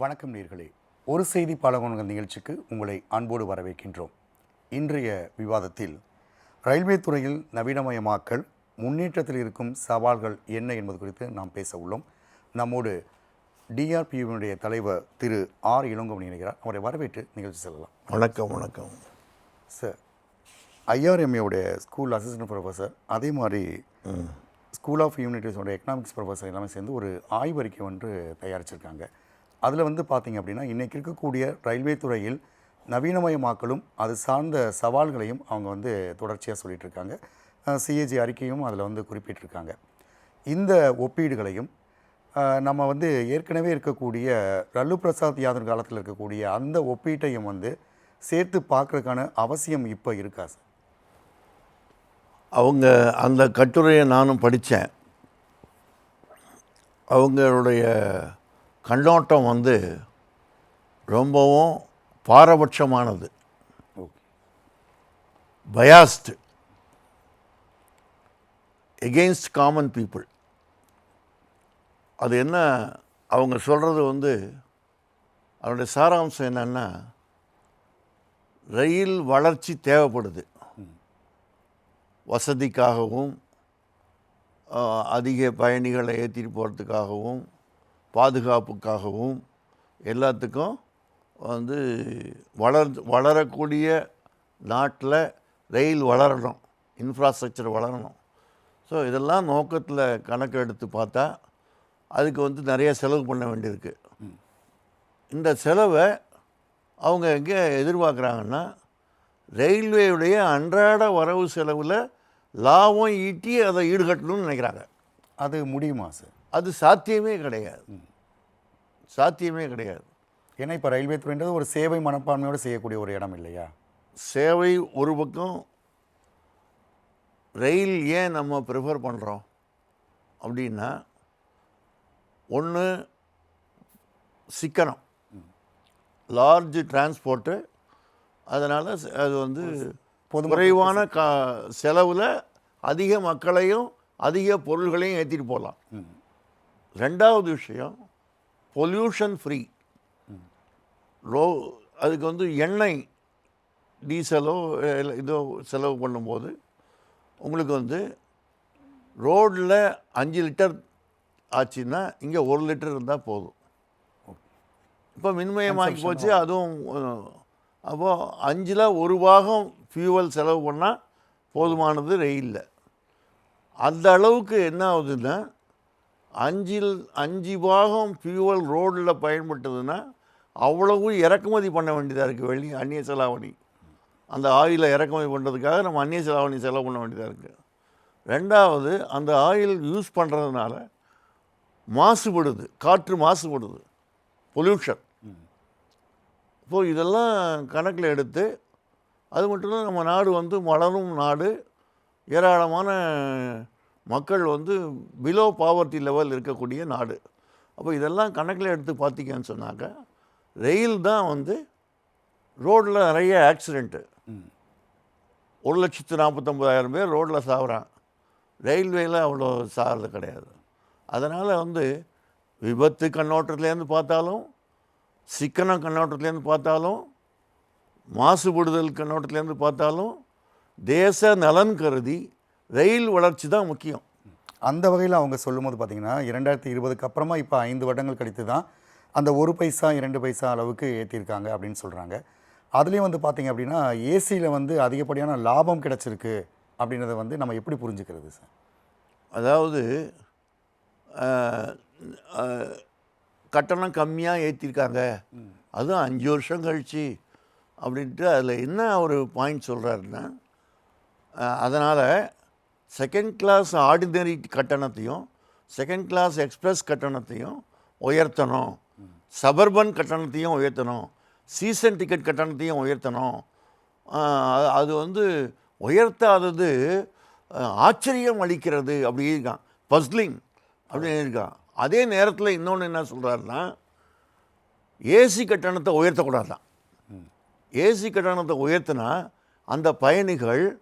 வணக்கம் நேர்களே. ஒரு செய்தி பாலகோணங்கள் நிகழ்ச்சிக்கு உங்களை அன்போடு வரவேற்கின்றோம். இன்றைய விவாதத்தில் ரயில்வே துறையில் நவீனமயமாக்கல் முன்னேற்றத்தில் இருக்கும் சவால்கள் என்ன என்பது குறித்து நாம் பேச உள்ளோம். நம்மோடு டிஆர்பியுடைய தலைவர் திரு ஆர் இளங்கோவன் இணைகிறார். அவரை வரவேற்று நிகழ்ச்சி செல்லலாம். வணக்கம் வணக்கம். சார் ஐஆர்எம்ஏவுடைய ஸ்கூல் அசிஸ்டன்ட் ப்ரொஃபஸர் அதே மாதிரி ஸ்கூல் ஆஃப் யூனிட்டிஸோட எக்கனாமிக்ஸ் ப்ரொஃபஸர் எல்லாமே சேர்ந்து ஒரு ஆய்வறிக்கை ஒன்று தயாரிச்சிருக்காங்க. அதில் வந்து பார்த்தீங்க அப்படின்னா இன்றைக்கி இருக்கக்கூடிய ரயில்வே துறையில் நவீனமயமாக்கலும் அது சார்ந்த சவால்களையும் அவங்க வந்து தொடர்ச்சியாக சொல்லிகிட்டு இருக்காங்க சிஏஜி அறிக்கையும் அதில் வந்து குறிப்பிட்டிருக்காங்க. இந்த ஒப்பீடுகளையும் நம்ம வந்து ஏற்கனவே இருக்கக்கூடிய லல்லு பிரசாத் யாதவ் காலத்தில் இருக்கக்கூடிய அந்த ஒப்பீட்டையும் வந்து சேர்த்து பார்க்குறதுக்கான அவசியம் இப்போ இருக்கா சார்? அவங்க அந்த கட்டுரையை நானும் படித்தேன் அவங்களுடைய கண்ணோட்டம் வந்து ரொம்பவும் பாரபட்சமானது. பயாஸ்டு எகெயின்ஸ்ட் காமன் பீப்புள் அது என்ன? அவங்க சொல்கிறது வந்து அதனுடைய சாராம்சம் என்னென்னா ரயில் வளர்ச்சி தேவைப்படுது. வசதிக்காகவும் அதிக பயணிகளை ஏற்றிட்டு போகிறதுக்காகவும் பாதுகாப்புக்காகவும் எல்லாத்துக்கும் வந்து வளர் வளரக்கூடிய நாட்டில் ரயில் வளரணும் இன்ஃப்ராஸ்ட்ரக்சர் வளரணும். ஸோ இதெல்லாம் நோக்கத்தில் கணக்கு எடுத்து பார்த்தா அதுக்கு வந்து நிறைய செலவு பண்ண வேண்டியிருக்கு. இந்த செலவை அவங்க எங்கே எதிர்பார்க்குறாங்கன்னா ரயில்வேயுடைய அன்றாட வரவு செலவில் லாபம் ஈட்டி அதை ஈடுகட்டணும்னு நினைக்கிறாங்க. அது முடியுமா சார்? அது சாத்தியமே கிடையாது. சாத்தியமே கிடையாது. ஏன்னா இப்போ ரயில்வே துறைன்றது ஒரு சேவை மனப்பான்மையோடு செய்யக்கூடிய ஒரு இடம் இல்லையா? சேவை ஒரு பக்கம் ரயில் ஏன் நம்ம ப்ரிஃபர் பண்ணுறோம் அப்படின்னா ஒன்று சிக்கனம். லார்ஜ் டிரான்ஸ்போர்ட்டு அதனால் அது வந்து குறைவான கா செலவில் அதிக மக்களையும் அதிக பொருள்களையும் ஏற்றிட்டு போகலாம் ரெண்டாவது விஷயம் பொல்யூஷன் ஃப்ரீ லோ அதுக்கு வந்து எண்ணெய் டீசலோ இதோ செலவு பண்ணும்போது உங்களுக்கு வந்து ரோடில் அஞ்சு லிட்டர் ஆச்சுன்னா இங்கே ஒரு லிட்டர் இருந்தால் போதும். இப்போ மின்மயமாக்கி போச்சு அதுவும் அப்போது அஞ்சில் ஒரு பாகம் ஃபியூவல் செலவு பண்ணால் போதுமானது ரயிலில். அந்த அளவுக்கு என்ன ஆகுதுன்னா அஞ்சில் அஞ்சு பாகம் ஃபியூவல் ரோடில் பயன்பட்டதுன்னா அவ்வளவு இறக்குமதி பண்ண வேண்டியதாக இருக்குது வெளி அந்நிய செலாவணி. அந்த ஆயிலை இறக்குமதி பண்ணுறதுக்காக நம்ம அந்நிய செலாவணி செலவு பண்ண வேண்டியதாக இருக்குது ரெண்டாவது அந்த ஆயில் யூஸ் பண்ணுறதுனால மாசுபடுது காற்று மாசுபடுது பொல்யூஷன் இப்போது இதெல்லாம் கணக்கில் எடுத்து அது மட்டும் இல்லை நம்ம நாடு வந்து வளரும் நாடு ஏராளமான மக்கள் வந்து பிலோ பாவர்ட்டி லெவல் இருக்கக்கூடிய நாடு. அப்போ இதெல்லாம் கணக்கில் எடுத்து பார்த்தீங்கன்னு சொன்னாக்க ரயில் தான் வந்து ரோட்டில் நிறைய ஆக்சிடெண்ட்டு ஒரு லட்சத்து நாற்பத்தொம்பதாயிரம் பேர் ரோட்டில் சாகுறான் ரயில்வேயில் அவ்வளோ சாகிறது கிடையாது. அதனால் வந்து விபத்து கண்ணோட்டத்துலேருந்து பார்த்தாலும் சிக்கன கண்ணோட்டத்துலேருந்து பார்த்தாலும் மாசுபடுதல் கண்ணோட்டத்துலேருந்து பார்த்தாலும் தேச நலன் கருதி ரயில் வளர்ச்சி தான் முக்கியம். அந்த வகையில் அவங்க சொல்லும்போது பார்த்தீங்கன்னா இரண்டாயிரத்தி இருபதுக்கு அப்புறமா இப்போ ஐந்து வருடங்கள் கழித்து தான் அந்த ஒரு பைசா இரண்டு பைசா அளவுக்கு ஏற்றிருக்காங்க அப்படின்னு சொல்கிறாங்க அதுலேயும் வந்து பார்த்தீங்க அப்படின்னா ஏசியில் வந்து அதிகப்படியான லாபம் கிடைச்சிருக்கு அப்படின்றத வந்து நம்ம எப்படி புரிஞ்சுக்கிறது சார்? அதாவது கட்டணம் கம்மியாக ஏற்றிருக்காங்க அதுவும் அஞ்சு வருஷம் கழிச்சு அப்படின்ட்டு அதில் என்ன ஒரு பாயிண்ட் சொல்கிறாருன்னா அதனால் செகண்ட் கிளாஸ் ஆர்டினரி கட்டணத்தையும் செகண்ட் கிளாஸ் எக்ஸ்பிரஸ் கட்டணத்தையும் உயர்த்தணும். சபர்பன் கட்டணத்தையும் உயர்த்தணும். சீசன் டிக்கெட் கட்டணத்தையும் உயர்த்தணும். அது- வந்து உயர்த்தாதது ஆச்சரியம் அளிக்கிறது அப்படி இருக்கான். பஸ்லிங் அப்படின்னு இருக்கான் அதே நேரத்தில் இன்னொன்று என்ன சொல்கிறாருன்னா ஏசி கட்டணத்தை உயர்த்தக்கூடாதான். ஏசி கட்டணத்தை உயர்த்தினா அந்த பயணிகள்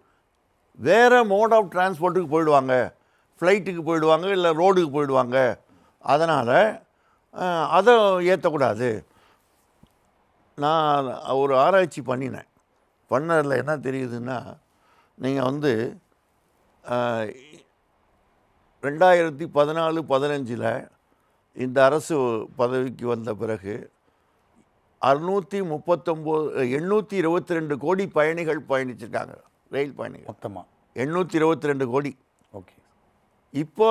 வேறு மோட் ஆஃப் டிரான்ஸ்போர்ட்டுக்கு போயிடுவாங்க. ஃப்ளைட்டுக்கு போயிடுவாங்க இல்லை ரோடுக்கு போயிடுவாங்க. அதனால் அதை ஏற்றக்கூடாது நான் ஒரு ஆராய்ச்சி பண்ணினேன். பண்ணதில் என்ன தெரியுதுன்னா நீங்கள் வந்து ரெண்டாயிரத்தி பதினாலு பதினஞ்சில் இந்த அரசு பதவிக்கு வந்த பிறகு அறுநூற்றி முப்பத்தொம்போது எண்ணூற்றி இருபத்தி ரெண்டு கோடி பயணிகள் பயணிச்சிருக்காங்க. ரயில் பயணிகள். மொத்தமாக எண்ணூற்றி இருபத்தி ரெண்டு கோடி. ஓகே. இப்போ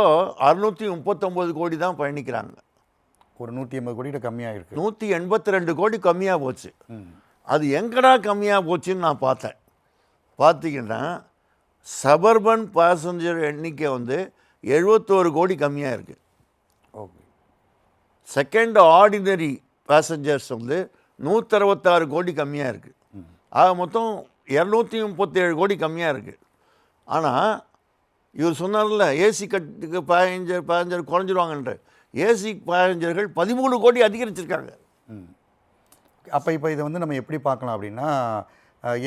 அறுநூற்றி முப்பத்தொம்போது கோடி தான் பயணிக்கிறாங்க. ஒரு நூற்றி ஐம்பது கோடிகிட்ட கம்மியாக இருக்குது நூற்றி எண்பத்தி ரெண்டு கோடி கம்மியாக போச்சு. அது எங்கடா கம்மியாக போச்சுன்னு நான் பார்த்தேன். பார்த்தீங்கன்னா சபர்பன் பேசஞ்சர் எண்ணிக்கை வந்து எழுபத்தோரு கோடி கம்மியாக இருக்குது ஓகே. செகண்ட் ஆர்டினரி பேசஞ்சர்ஸ் வந்து நூற்றறுபத்தாறு கோடி கம்மியாக இருக்குது ஆக மொத்தம் இரநூத்தி முப்பத்தேழு கோடி கம்மியாக இருக்குது ஆனால் இவர் சொன்னார்ல ஏசி கட்டுக்கு பேசஞ்சர் பேசஞ்சர் குறைஞ்சிருவாங்கன்ற. ஏசி பேசஞ்சர்கள் பதிமூணு கோடி அதிகரிச்சிருக்காங்க. அப்போ இப்போ இதை வந்து நம்ம எப்படி பார்க்கலாம் அப்படின்னா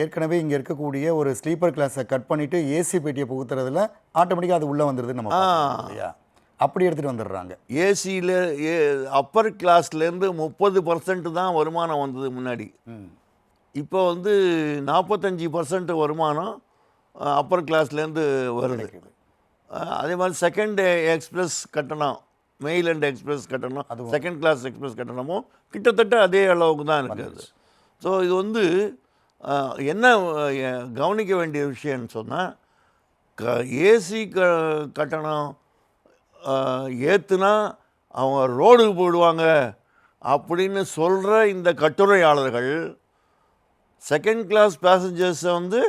ஏற்கனவே இங்கே இருக்கக்கூடிய ஒரு ஸ்லீப்பர் கிளாஸை கட் பண்ணிவிட்டு ஏசி பெட்டியை புகுத்துறதுல ஆட்டோமேட்டிக்காக அது உள்ளே வந்துடுது நம்ம அப்படி எடுத்துகிட்டு வந்துடுறாங்க. ஏசியில் ஏ அப்பர் கிளாஸ்லேருந்து முப்பது பர்சன்ட் தான் வருமானம் வந்தது முன்னாடி. இப்போ வந்து நாற்பத்தஞ்சு பர்சன்ட் வருமானம் அப்பர் கிளாஸ்லேருந்து வருது. அதே மாதிரி செகண்ட் எக்ஸ்பிரஸ் கட்டணம் மெயில் அண்ட் எக்ஸ்பிரஸ் கட்டணம் செகண்ட் கிளாஸ் எக்ஸ்பிரஸ் கட்டணமும் கிட்டத்தட்ட அதே அளவுக்கு தான் இருக்குது. ஸோ இது வந்து என்ன கவனிக்க வேண்டிய விஷயம்னு சொன்னால் க ஏசி க கட்டணம் ஏற்றுனா அவங்க ரோடுக்கு போயிடுவாங்க அப்படின்னு சொல்கிற இந்த கட்டுரையாளர்கள் செகண்ட் கிளாஸ் பேசஞ்சர்ஸை வந்து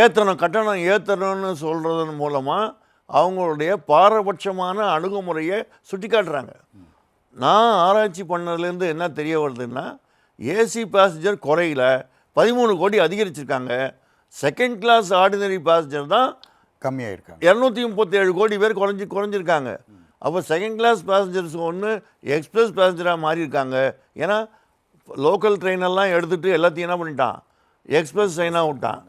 ஏற்றணும் கட்டணம் ஏற்றணும்னு சொல்கிறதன் மூலமாக அவங்களுடைய பாரபட்சமான அணுகுமுறையை சுட்டி காட்டுறாங்க நான் ஆராய்ச்சி பண்ணதுலேருந்து என்ன தெரிய வருதுன்னா ஏசி பேசஞ்சர் குறையில பதிமூணு கோடி அதிகரிச்சிருக்காங்க. செகண்ட் கிளாஸ் ஆர்டினரி பேசஞ்சர் தான் கம்மியாயிருக்காங்க. இரநூத்தி முப்பத்தேழு கோடி பேர் குறைஞ்சி குறைஞ்சிருக்காங்க. அப்போ செகண்ட் கிளாஸ் பேசஞ்சர்ஸ் ஒன்று எக்ஸ்பிரஸ் பேசஞ்சராக மாறி இருக்காங்க ஏன்னா லோக்கல் ட்ரெயினெல்லாம் எடுத்துகிட்டு எல்லாத்தையும் என்ன பண்ணிட்டான்? எக்ஸ்பிரஸ் ட்ரெயினாக விட்டான்.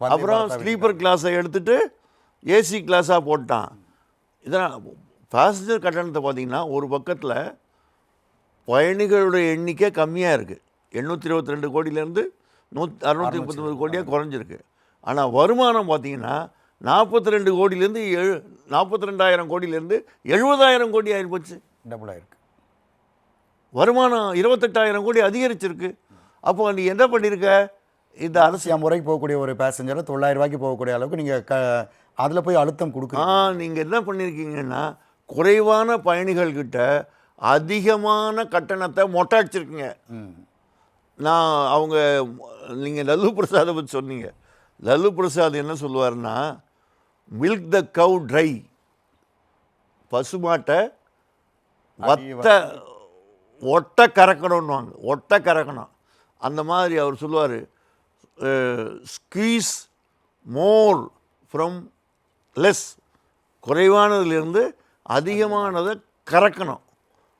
அப்புறம் ஸ்லீப்பர் கிளாஸை எடுத்துட்டு ஏசி கிளாஸாக போட்டான். இதனால் பேசஞ்சர் கட்டணத்தை பார்த்தீங்கன்னா ஒரு பக்கத்தில் பயணிகளுடைய எண்ணிக்கை கம்மியாக இருக்குது எண்ணூற்றி இருபத்தி ரெண்டு கோடியிலேருந்து நூத் அறுநூற்றி முப்பத்தொம்பது கோடியாக குறைஞ்சிருக்கு. ஆனால் வருமானம் பார்த்தீங்கன்னா நாற்பத்தி ரெண்டு கோடியிலேருந்து எழு நாற்பத்தி ரெண்டாயிரம் கோடியிலேருந்து எழுபதாயிரம் கோடி ஆகிப்போச்சு டபுள் ஆயிருக்கு. வருமானம் இருபத்தெட்டாயிரம் கோடி அதிகரிச்சிருக்கு. அப்போ நீ என்ன பண்ணியிருக்க இந்த அரசு அரசியல் முறைக்கு போகக்கூடிய ஒரு பேசஞ்சரை தொள்ளாயிரம் ரூபாய்க்கு போகக்கூடிய அளவுக்கு நீங்கள் க அதில் போய் அழுத்தம் ஆ கொடுக்குறீங்க நீங்கள் என்ன பண்ணியிருக்கீங்கன்னா குறைவான பயணிகள்கிட்ட அதிகமான கட்டணத்தை மொட்டை அடிச்சிருக்கீங்க ம். நான் அவங்க நீங்கள் லல்லு பிரசாதை பற்றி சொன்னீங்க. லல்லு பிரசாத் என்ன சொல்லுவாருன்னா மில்க் த கவ் ட்ரை பசுமாட்டை வத்த ஒட்டை கறக்கணும்னுவாங்க. ஒட்டை கறக்கணும். அந்த மாதிரி அவர் சொல்லுவார். ஸ்கீஸ் மோர் ஃப்ரம் லெஸ் குறைவானதுலேருந்து அதிகமானதை கறக்கணும்.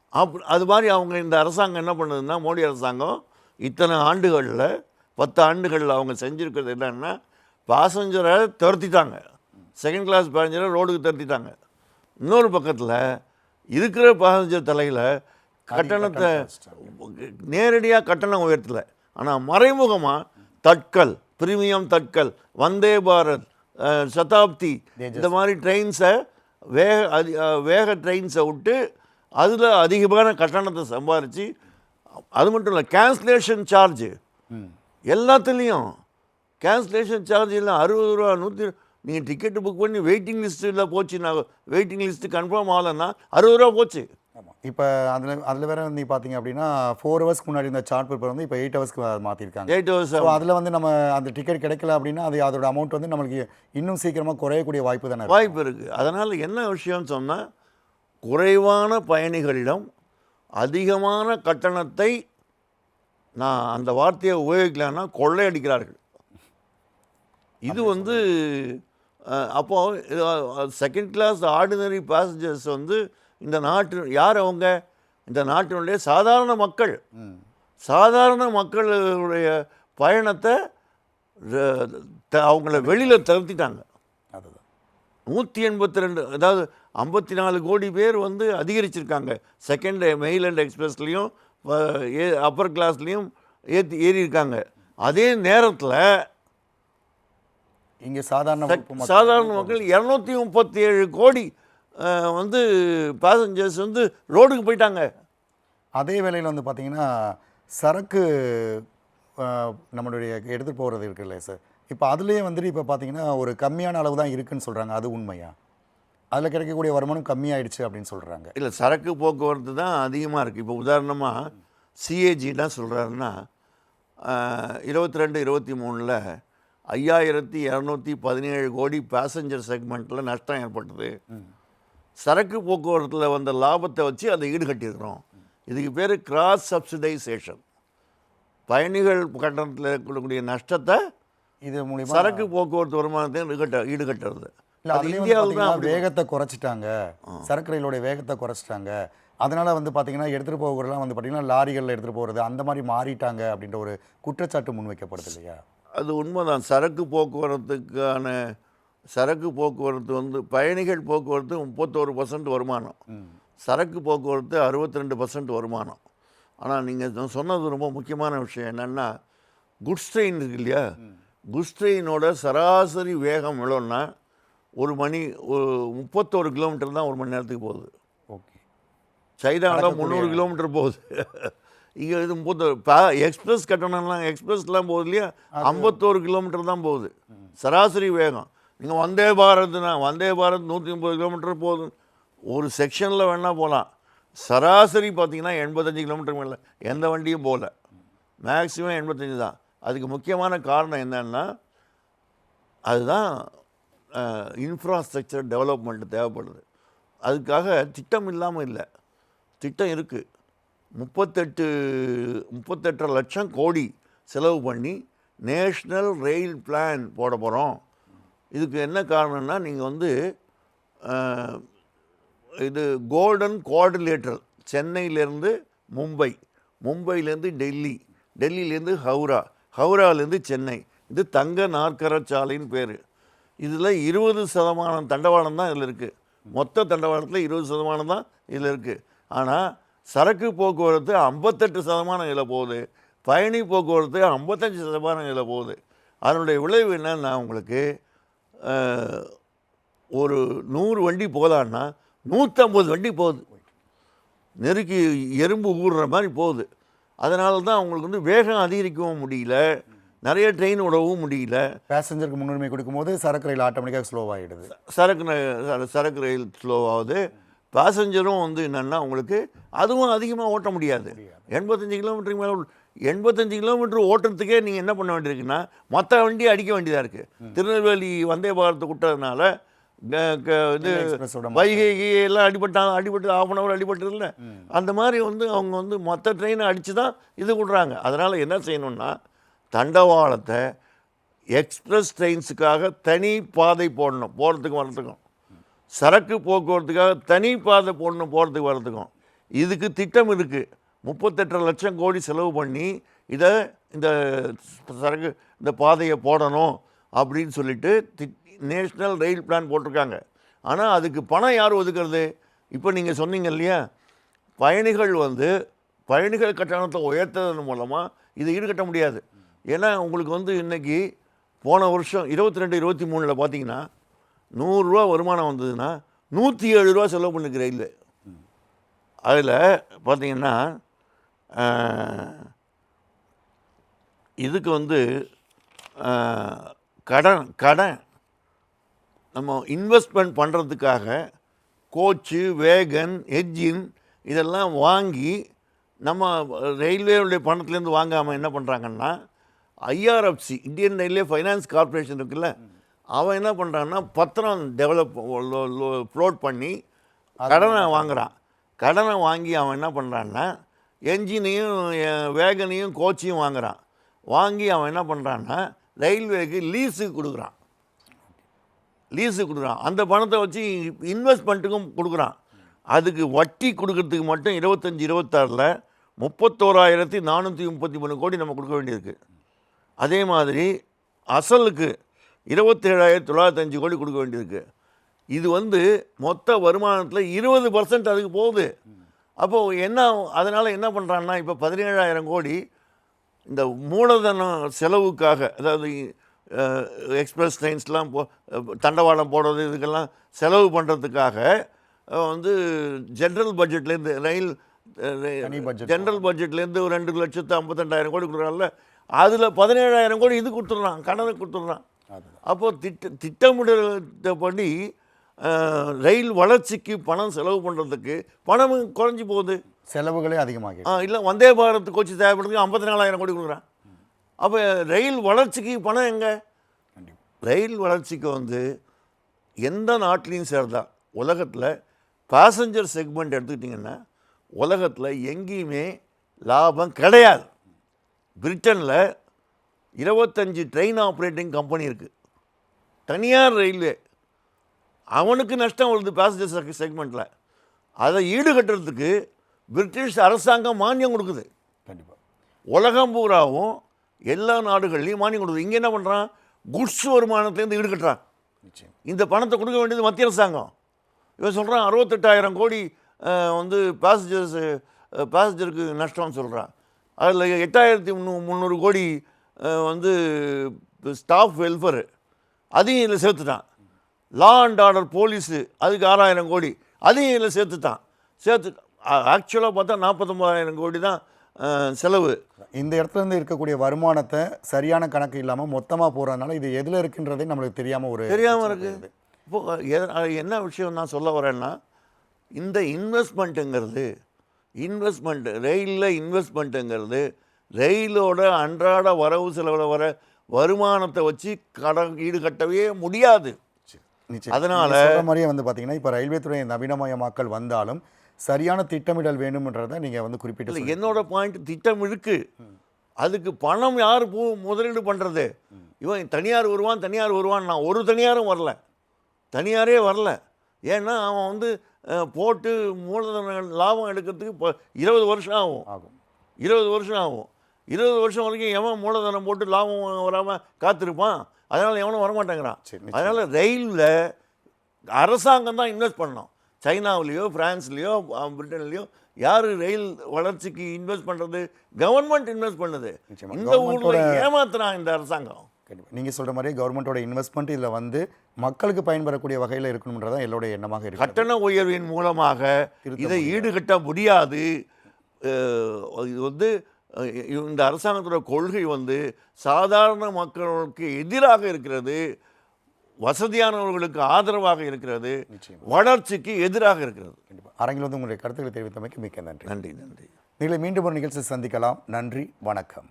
அப் அது மாதிரி அவங்க இந்த அரசாங்கம் என்ன பண்ணுதுன்னா மோடி அரசாங்கம் இத்தனை ஆண்டுகளில் பத்து ஆண்டுகளில் அவங்க செஞ்சுருக்கிறது என்னன்னா பாசஞ்சரை துரத்திட்டாங்க. செகண்ட் கிளாஸ் பேசஞ்சரை ரோடுக்கு துரத்திட்டாங்க. இன்னொரு பக்கத்தில் இருக்கிற பாசஞ்சர் தலையில் கட்டணத்தை நேரடியாக கட்டணம் உயர்த்தலை. ஆனால் மறைமுகமாக தட்கல் பிரீமியம் தட்கல் வந்தே பாரத் சதாப்தி இந்த மாதிரி ட்ரெயின்ஸை வேக அதி வேக ட்ரெயின்ஸை விட்டு அதில் அதிகமான கட்டணத்தை சம்பாரித்து அது மட்டும் இல்லை கேன்சலேஷன் சார்ஜ் எல்லாத்துலேயும். கேன்சலேஷன் சார்ஜ் இல்லை அறுபது ரூபா நூற்றி நீங்கள் டிக்கெட்டு புக் பண்ணி வெயிட்டிங் லிஸ்ட்டில் போச்சு நான் வெயிட்டிங் லிஸ்ட்டு கன்ஃபார்ம் ஆகலைன்னா அறுபது ரூபா போச்சு. ஆமாம் இப்போ அதில் அதில் வேற வந்து பார்த்தீங்க அப்படின்னா ஃபோர் ஹவர்ஸ்க்கு முன்னாடி இந்த சார்ட் பேப்பர் வந்து இப்போ எயிட் ஹவர்ஸ்க்கு மாற்றிருக்காங்க எயிட் ஹவர்ஸ் அதில் வந்து நம்ம அந்த டிக்கெட் கிடைக்கல அப்படின்னா அது அதோட அமௌண்ட் வந்து நம்மளுக்கு இன்னும் சீக்கிரமாக குறையக்கூடிய வாய்ப்பு தானே. வாய்ப்பு இருக்குது அதனால் என்ன விஷயம்னு சொன்னால் குறைவான பயணிகளிடம் அதிகமான கட்டணத்தை நான் அந்த வார்த்தையை உபயோகிக்கலான்னா கொள்ளையடிக்கிறார்கள் இது வந்து அஹ், அப்போ செகண்ட் கிளாஸ் ஆர்டினரி பேசஞ்சர்ஸ் வந்து இந்த நாட்டு யார் அவங்க? இந்த நாட்டினுடைய சாதாரண மக்கள். சாதாரண மக்களுடைய பயணத்தை அவங்கள வெளியில் தளர்த்திட்டாங்க அதுதான். நூற்றி எண்பத்தி ரெண்டு அதாவது ஐம்பத்தி நாலு கோடி பேர் வந்து அதிகரிச்சிருக்காங்க. செகண்ட் மெயில் அண்ட் எக்ஸ்பிரஸ்லேயும் அப்பர் கிளாஸ்லேயும் ஏற்றி ஏறி இருக்காங்க அதே நேரத்தில் இங்கே சாதாரண சாதாரண மக்கள் இரநூத்தி முப்பத்தி ஏழு கோடி. வந்து பேசஞ்சர்ஸ் வந்து ரோடுக்கு போயிட்டாங்க. அதே வேளையில் வந்து பார்த்தீங்கன்னா சரக்கு நம்மளுடைய எடுத்துகிட்டு போகிறது இருக்குல்ல சார் இப்போ அதுலேயே வந்துட்டு இப்போ பார்த்தீங்கன்னா ஒரு கம்மியான அளவு தான் இருக்குன்னு சொல்கிறாங்க அது உண்மையா? அதில் கிடைக்கக்கூடிய வருமானம் கம்மியாயிடுச்சு அப்படின்னு சொல்கிறாங்க இல்லை சரக்கு போக்குவரத்து தான் அதிகமாக இருக்குது இப்போ உதாரணமாக சிஏஜி என்ன சொல்கிறாருன்னா இருபத்தி ரெண்டு இருபத்தி மூணில் ஐயாயிரத்தி இரநூத்தி பதினேழு கோடி பேசஞ்சர் செக்மெண்ட்டில் நஷ்டம் ஏற்பட்டது. சரக்கு போக்குவரத்தில் வந்த லாபத்தை வச்சு அதை ஈடுகட்டியிருக்கிறோம் இதுக்கு பேர் கிராஸ் சப்சிடைசேஷன் பயணிகள் கட்டணத்தில் இருக்கக்கூடிய நஷ்டத்தை இது மூலிமா சரக்கு போக்குவரத்து வருமானத்தை ஈடுகட்ட ஈடுகட்டுறது இந்தியாவில் தான் வேகத்தை குறைச்சிட்டாங்க. சரக்கு ரயிலுடைய வேகத்தை குறைச்சிட்டாங்க. அதனால வந்து பார்த்தீங்கன்னா எடுத்துகிட்டு போகிறதெல்லாம் வந்து பார்த்தீங்கன்னா லாரிகளில் எடுத்துகிட்டு போகிறது அந்த மாதிரி மாறிட்டாங்க அப்படின்ற ஒரு குற்றச்சாட்டு முன்வைக்கப்படுது இல்லையா? அது உண்மைதான். சரக்கு போக்குவரத்துக்கான சரக்கு போக்குவரத்து வந்து பயணிகள் போக்குவரத்து முப்பத்தோரு பர்சன்ட் வருமானம். சரக்கு போக்குவரத்து அறுபத்தி ரெண்டு பர்சன்ட் வருமானம் ஆனால் நீங்கள் சொன்னது ரொம்ப முக்கியமான விஷயம் என்னென்னா குட்ஸ் ட்ரெயின் இருக்கு இல்லையா? குட்ஸ் ட்ரெயினோட சராசரி வேகம் எவ்வளோன்னா ஒரு மணி ஒரு முப்பத்தோரு கிலோமீட்டர் தான் ஒரு மணி நேரத்துக்கு போகுது. ஓகே. சைனாவில் முந்நூறு கிலோமீட்டர் போகுது. இங்கே இது முப்பத்தோரு பா எக்ஸ்பிரஸ் கட்டணம்லாம் எக்ஸ்பிரஸ்லாம் போகுது இல்லையா? ஐம்பத்தோரு கிலோமீட்டர் தான் போகுது. சராசரி வேகம். நீங்கள் வந்தே பாரத்னா வந்தே பாரத் நூற்றி முப்பது கிலோமீட்டர் போதும் ஒரு செக்ஷனில் வேணால் போகலாம் சராசரி பார்த்தீங்கன்னா எண்பத்தஞ்சு கிலோமீட்டர் மேலே. எந்த வண்டியும் போகல. மேக்ஸிமம் எண்பத்தஞ்சு தான். அதுக்கு முக்கியமான காரணம் என்னன்னா அதுதான் இன்ஃப்ராஸ்ட்ரக்சர் டெவலப்மெண்ட் தேவைப்படுது. அதுக்காக திட்டம் இல்லாமல் இல்லை. திட்டம் இருக்குது முப்பத்தெட்டு முப்பத்தெட்டரை லட்சம் கோடி செலவு பண்ணி நேஷ்னல் ரயில் பிளான் போட போகிறோம் இதுக்கு என்ன காரணம்னா நீங்கள் வந்து இது கோல்டன் கோஆர்டினேட்டர் சென்னையிலேருந்து மும்பை மும்பையிலேருந்து டெல்லி டெல்லியிலேருந்து ஹவுரா ஹவுராலேருந்து சென்னை. இது தங்க நாற்கர சாலைன்னு பேர். இதில் இருபது சதமானம் தண்டவாளம் தான் இதில் இருக்குது மொத்த தண்டவாளத்தில் இருபது சதமானம் தான் இதில் இருக்குது ஆனால் சரக்கு போக்குவரத்து ஐம்பத்தெட்டு சதமானம் இதில் போகுது. பயணி போக்குவரத்து ஐம்பத்தஞ்சு சதமானம் இதில் போகுது. அதனுடைய விளைவு என்னன்னா உங்களுக்கு ஒரு நூறு வண்டி போகலான்னா நூற்றம்பது வண்டி போகுது. நெருக்கி எறும்பு ஊறுற மாதிரி போகுது. அதனால தான் அவங்களுக்கு வந்து வேகம் அதிகரிக்கவும் முடியல. நிறைய ட்ரெயின் விடவும் முடியல. பேசஞ்சருக்கு முன்னுரிமை கொடுக்கும்போது சரக்கு ரயில் ஆட்டோமேட்டிக்காக ஸ்லோவாகிடுது சரக்கு சரக்கு ரயில் ஸ்லோவாகுது பேசஞ்சரும் வந்து என்னென்னா உங்களுக்கு அதுவும் அதிகமாக ஓட்ட முடியாது. எண்பத்தஞ்சு கிலோமீட்டருக்கு மேலே எண்பத்தஞ்சு கிலோமீட்டர் ஓட்டுறதுக்கே நீங்கள் என்ன பண்ண வேண்டியிருக்குன்னா மற்ற வண்டி அடிக்க வேண்டியதாக இருக்குது திருநெல்வேலி வந்தே பாரத் விட்டதுனால இது எக்ஸ்பிரஸோட வைகை கீகை எல்லாம் அடிபட்டாங்க அடிபட்டு ஆஃப் அன் ஹவர் அடிபட்டதில்ல அந்த மாதிரி வந்து அவங்க வந்து மற்ற ட்ரெயினை அடித்து தான் இது விட்றாங்க. அதனால் என்ன செய்யணும்னா தண்டவாளத்தை எக்ஸ்பிரஸ் ட்ரெயின்ஸுக்காக தனி பாதை போடணும் போகிறதுக்கும் வரத்துக்கும் சரக்கு போக்குவரத்துக்காக தனி பாதை போடணும் போகிறதுக்கு வரத்துக்கும் இதுக்கு திட்டம் இருக்குது முப்பத்தெட்டரை லட்சம் கோடி செலவு பண்ணி இதை இந்த சரக்கு இந்த பாதையை போடணும் அப்படின்னு சொல்லிட்டு நேஷ்னல் ரயில் பிளான் போட்டிருக்காங்க. ஆனால் அதுக்கு பணம் யார் ஒதுக்கிறது? இப்போ நீங்கள் சொன்னீங்க இல்லையா? பயணிகள் வந்து பயணிகள் கட்டணத்தை உயர்த்ததன் மூலமாக இதை ஈடுகட்ட முடியாது. ஏன்னா உங்களுக்கு வந்து இன்னைக்கு போன வருஷம் இருபத்தி ரெண்டு இருபத்தி மூணில் பார்த்தீங்கன்னா நூறுரூவா வருமானம் வந்ததுன்னா நூற்றி ஏழு ரூபா செலவு பண்ணிருக்கு ரயிலில் அதில் பார்த்தீங்கன்னா இதுக்கு வந்து கடன் கடன். நம்ம இன்வெஸ்ட்மெண்ட் பண்ணுறதுக்காக கோச்சு வேகன் எஜ்ஜின் இதெல்லாம் வாங்கி நம்ம ரயில்வேவுடைய பணத்துலேருந்து வாங்காமல் என்ன பண்ணுறாங்கன்னா IRFC Indian railway finance corporation இருக்குல்ல அவன் என்ன பண்ணுறான்னா பத்திரம் டெவலப் ஃப்ளோட் பண்ணி கடனை வாங்குறான். கடனை வாங்கி அவன் என்ன பண்ணுறான்னா என்ஜினையும் வேகனையும் கோச்சையும் வாங்குறான். வாங்கி அவன் என்ன பண்ணுறான்னா ரயில்வேக்கு லீஸுக்கு கொடுக்குறான். லீஸுக்கு கொடுக்குறான். அந்த பணத்தை வச்சு இன்வெஸ்ட்மெண்ட்டுக்கும் கொடுக்குறான். அதுக்கு வட்டி கொடுக்கறதுக்கு மட்டும் இருபத்தஞ்சி இருபத்தாறில் முப்பத்தோராயிரத்தி நானூற்றி முப்பத்தி மூணு கோடி நம்ம கொடுக்க வேண்டியிருக்கு. அதே மாதிரி அசலுக்கு இருபத்தேழாயிரத்தி தொள்ளாயிரத்தஞ்சு கோடி கொடுக்க வேண்டியிருக்கு. இது வந்து மொத்த வருமானத்தில் இருபது பர்சன்ட் அதுக்கு போகுது. அப்போது என்ன? அதனால என்ன பண்ணுறான்னா இப்போ பதினேழாயிரம் கோடி இந்த மூலதன செலவுக்காக அதாவது எக்ஸ்பிரஸ் ட்ரெயின்ஸ்லாம் போ தண்டவாளம் போடுறது இதுக்கெல்லாம் செலவு பண்ணுறதுக்காக வந்து ஜென்ரல் பட்ஜெட்லேருந்து ரயில் ஜென்ரல் பட்ஜெட்லேருந்து ஒரு ரெண்டு லட்சத்து ஐம்பத்தெண்டாயிரம் கோடி கொடுக்குறாங்கல்ல அதில் பதினேழாயிரம் கோடி இது கொடுத்துட்றான் கடனை கொடுத்துட்றான் அப்போது திட்ட திட்டமிடப்படி ரயில் வளர்ச்சிக்கு பணம் செலவு பண்ணுறதுக்கு பணம் குறைஞ்சி போகுது. செலவுகளே அதிகமாகி ஆ இல்லை வந்தே பாரத் கோச்சு தேவைப்படுறதுக்கு ஐம்பத்தி நாலாயிரம் கோடி கொடுக்குறான். அப்போ ரயில் வளர்ச்சிக்கு பணம் எங்கே? ரயில் வளர்ச்சிக்கு வந்து எந்த நாட்டிலையும் சேர்ந்தா உலகத்தில் பேசஞ்சர் செக்மெண்ட் எடுத்துக்கிட்டிங்கன்னா உலகத்தில் எங்கேயுமே லாபம் கிடையாது. பிரிட்டனில் இருபத்தஞ்சி ட்ரெயின் ஆப்ரேட்டிங் கம்பெனி இருக்குது தனியார் ரயில்வே அவனுக்கு நஷ்டம் வருது பேசஞ்சர் செக்மெண்ட்டில் அதை ஈடுகட்டுறதுக்கு பிரிட்டிஷ் அரசாங்கம் மானியம் கொடுக்குது. கண்டிப்பாக உலகம் பூராவும் எல்லா நாடுகள்லையும் மானியம் கொடுக்குது. இங்கே என்ன பண்ணுறான் குட்ஸ் வருமானத்துலேருந்து ஈடுகட்டுறான். இந்த பணத்தை கொடுக்க வேண்டியது மத்திய அரசாங்கம். இவன் சொல்கிறான் அறுபத்தெட்டாயிரம் கோடி வந்து பேசஞ்சர்ஸ் பேசஞ்சருக்கு நஷ்டம்னு சொல்கிறான் அதில் எட்டாயிரத்தி முந்நூ முந்நூறு கோடி வந்து ஸ்டாஃப் வெல்ஃபேர் அதையும் இதில் சேர்த்துட்டான். லா அண்ட் ஆர்டர் போலீஸு அதுக்கு ஆறாயிரம் கோடி. அதையும் இதில் சேர்த்துட்டான். சேர்த்து ஆக்சுவலாக பார்த்தா நாற்பத்தொம்பதாயிரம் கோடி தான் செலவு. இந்த இடத்துல இருந்து இருக்கக்கூடிய வருமானத்தை சரியான கணக்கு இல்லாமல் மொத்தமாக போகிறதுனால இது எதில் இருக்குன்றதே நம்மளுக்கு தெரியாமல் ஒரு தெரியாமல் பிரச்சனை இருக்கு. இப்போ எத- அது என்ன விஷயம் நான் சொல்ல வரேன்னா இந்த இன்வெஸ்ட்மெண்ட்டுங்கிறது இன்வெஸ்ட்மெண்ட் ரயிலில் இன்வெஸ்ட்மெண்ட்டுங்கிறது ரயிலோட அன்றாட வரவு செலவில் வர வருமானத்தை வச்சு கடன் ஈடுகட்டவே முடியாது. அதனால- நீங்க சொல்ற மாதிரியே வந்து பார்த்தீங்கன்னா இப்போ ரயில்வே துறை நவீனமயமாக்கல் வந்தாலும் சரியான திட்டமிடல் வேணும்ன்றதை நீங்கள் வந்து குறிப்பிட்டு. என்னோட பாயிண்ட் திட்டம் இருக்கு. அதுக்கு பணம் யார் பூ முதலீடு பண்ணுறது இவன் தனியார் வருவான் தனியார் வருவான். நான் ஒரு தனியாரும் வரல. தனியாரே வரல. ஏன்னா அவன் வந்து போட்டு மூலதன லாபம் எடுக்கிறதுக்கு இப்போ இருபது வருஷம் ஆகும். ஆகும். இருபது வருஷம் ஆகும். இருபது வருஷம் வரைக்கும் எவன் மூலதனம் போட்டு லாபம் வராமல் காத்திருப்பான்? அதனால் எவனும் வரமாட்டேங்கிறான். அதனால் ரயிலில் அரசாங்கம் தான் இன்வெஸ்ட் பண்ணணும். சைனாவிலேயோ ஃப்ரான்ஸ்லேயோ பிரிட்டன்லேயோ யார் ரயில் வளர்ச்சிக்கு இன்வெஸ்ட் பண்ணுறது கவர்மெண்ட் இன்வெஸ்ட் பண்ணுது. இந்த ஊரில் ஏமாத்துறான் இந்த அரசாங்கம். கண்டிப்பாக நீங்கள் சொல்கிற மாதிரி கவர்மெண்ட்டோட இன்வெஸ்ட்மெண்ட் இதில் வந்து மக்களுக்கு பயன்பெறக்கூடிய வகையில் இருக்கணுன்றதான் எல்லோருடைய எண்ணமாக இருக்கு கட்டண உயர்வின் மூலமாக இதை ஈடுகட்ட முடியாது. இது வந்து இந்த அரசாங்கத்தோட கொள்கை வந்து சாதாரண மக்களுக்கு எதிராக இருக்கிறது வசதியானவர்களுக்கு ஆதரவாக இருக்கிறது நிச்சயம். வளர்ச்சிக்கு எதிராக இருக்கிறது. கண்டிப்பாக அரங்கில் வந்து உங்களுடைய கருத்துக்களை தெரிவித்தமைக்கு மிக்க நன்றி. நன்றி நன்றி. நீங்களை மீண்டும் ஒரு நிகழ்ச்சி சந்திக்கலாம். நன்றி வணக்கம்.